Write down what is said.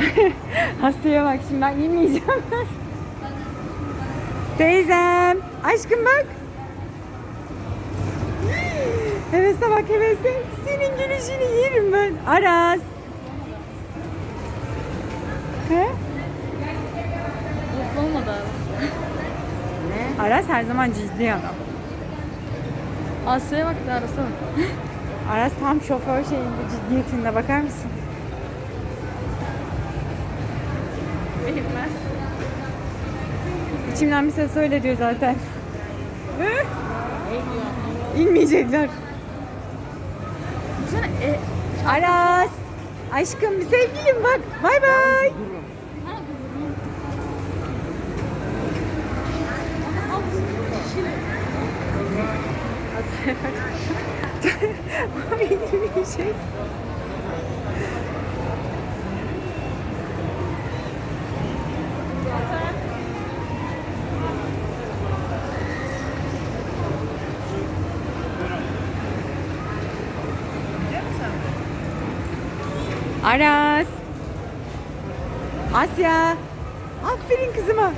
Hastaya bak şimdi ben yemeyeceğim. Teyzem. Aşkım bak. Hevesle bak hevesle. Senin gülüşünü yerim ben. Aras. He? Mutlu olmadı arası. Aras her zaman ciddi adam. Asya'ya bak bir de arasana. Aras tam şoför şeyinde ciddiyetinde bakar mısın? Bilmez. İçimden bir ses öyle diyor zaten. İnmeyecekler. E... Aras. Aşkım bir sevgilim bak. Bay bay. O inmeyecek. Aras. Asya. Aferin kızıma.